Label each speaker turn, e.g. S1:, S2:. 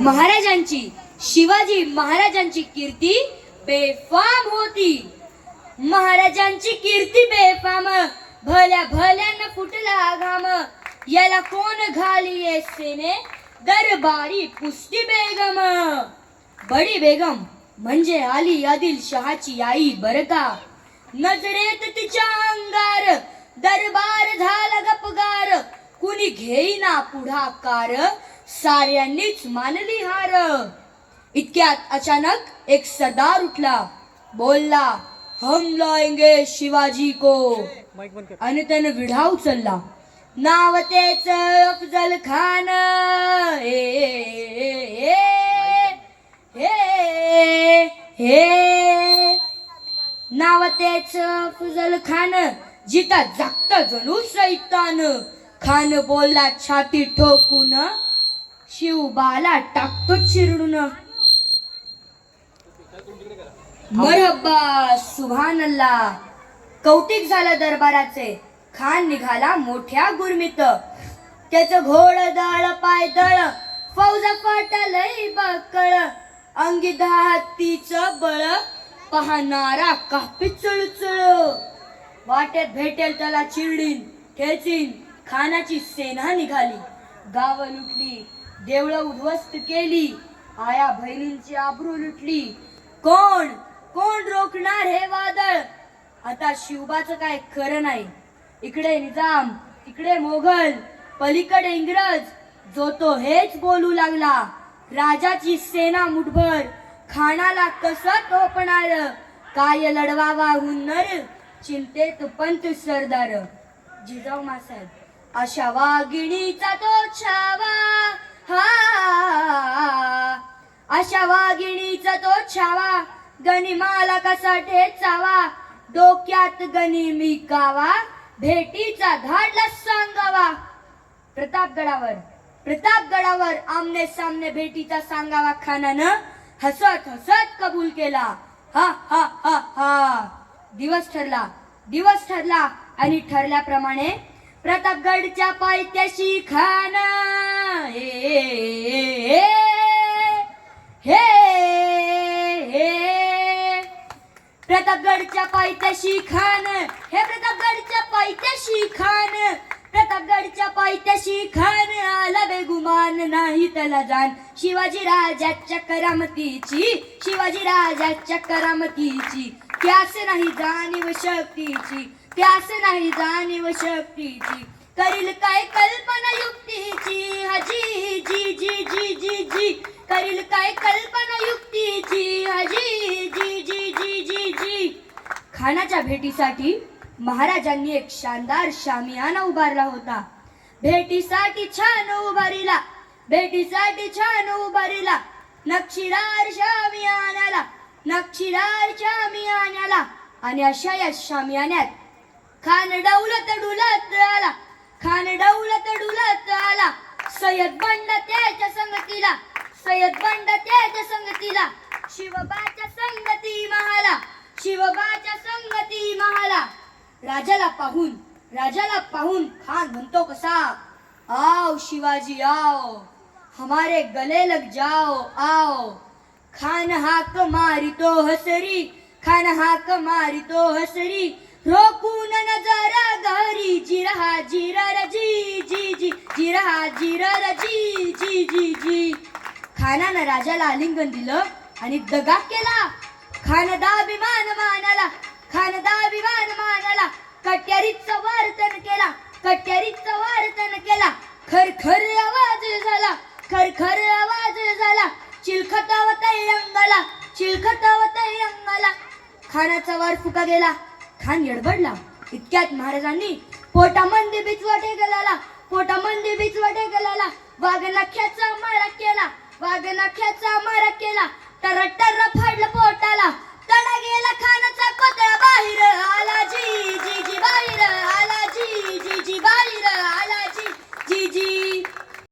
S1: महाराजांची शिवाजी महाराजांची कीर्ती बेफाम होती. महाराजांची कीर्ती बेफाम. भल्या भल्यानं फुटला घाम. याला कोण घाली सेने? दरबारी पुष्टी बेगम. बडी बेगम म्हणजे आली आदिल शहाची आई बर का नजरेत तिच्या अंगार. दरबार झाला गपगार. कुणी घेईना पुढाकार. साऱ्यांनीच मानली हार. इतक्यात अचानक एक सरदार उठला. बोलला हम लाएंगे शिवाजी को. आणि त्यानं विढा उचलला. नाव तेच अफजल खान. हे हे हे नाव तेच अफजल खान. जिता जागता जणू सैतान. खान बोलला छाती ठोकून शिवबाला टाकतो चिरडून. मरहब्बा सुभान अल्ला कौतिक झालं दरबाराचे. खान निघाला मोठ्या गुरमीत. त्याच घोड दळ पाय दळ. फौजा फाटलय बकळ. अंगी हत्तीच बळ. पाहणारा कापी चळचळ. वाटेत भेटेल त्याला चिरडीन ठेचीन खानाची सेना निघाली. गाव लुटली. देवळं उद्ध्वस्त केली. आया बहिणींची आबरू लुटली. कोण? कोण रोखणार हे वादळ? आता शिवबाचं काय खरं नाही. इकडे निजाम तिकडे मोगल पलीकडे इंग्रज. जो तो हेच बोलू लागला. राजाची सेना मुठभर. खानाला कसं तोपणार काय लढवावा हुन्नर चिंतेत पंत सरदार. जिजाऊ मासाहेब अशा वाघिणीचा तो छावा. हा. अशा वाघिणीचा तो छावा गनिमाला कसा ठेचावा? डोक्यात गणी मी कावा भेटीचा धाडला सांगावा. प्रतापगडावर प्रतापगडावर आमने सामने भेटीचा सांगावा खानानं हसत हसत कबूल केला. हा हा हा हा. दिवस ठरला दिवस ठरला आणि ठरल्याप्रमाणे प्रतापगडच्या पायथ्याशी खाना. हे हे हे प्रतापगडच्या पायथ्याशी खान हे प्रतापगडच्या पायथ्याशी खान प्रतापगडच्या पायथ्याशी खान आला बेगुमान नाही त्याला जाण. शिवाजी राजाच्या करामतीची शिवाजी राजाच्या करामतीची त्यास नाही जाणीव शक्तीची त्यास नाही जाणीव शक्तीची. करील काय कल्पना युक्तीची? हजी जी जी जी जी जी. करील काय कल्पना युक्तीची? हजी जी जी जी जी जी. खानाच्या भेटीसाठी महाराजांनी एक शानदार शामियाना उभारला होता. भेटीसाठी छान उभारीला. भेटीसाठी छान उभारीला. नक्षीदार शामियानाला. नक्षीदार शामियानाला. आणि अशा या शामियान्यात खान डौलत डुलत आला. खान डौलत डुलत आला सय्यद बंड त्याच्या संगतीला. सय्यद बंड त्याच्या संगतीला. शिवबाच्या संगती महाला. शिवबाच्या संगती महाला. राजाला पाहून राजाला पाहून खान म्हणतो कसा आओ शिवाजी आओ. हमारे गले लग जाओ आओ. खान हाक मारितो हसरी खान हाक मारितो हसरी. रोकून नजरा गरी जिरा जिरा रजी जी जी जिरा जिरा रजी जी जी जी खानानं राजाला आलिंगन दिलं आणि दगा केला. खानदाभिमान मानाला खानदाभिमान मानाला. कट्यारीचं वर्तन केला कट्यारीचं वर्तन केला. खरखर आवाज झाला खरखर आवाज झाला. चिलखतावत अंगाला चिलखतावत अंगाला. खानाचा वार फुका गेला. खान यडबडला. इतक्यात महाराजांनी पोटामध्ये बिचवटे गेलाला पोटामध्ये बिचवटे गेलाला वाघनख्याचा मारा केला वाघनख्याचा मारा केला टर टर फाडलं पोटाला.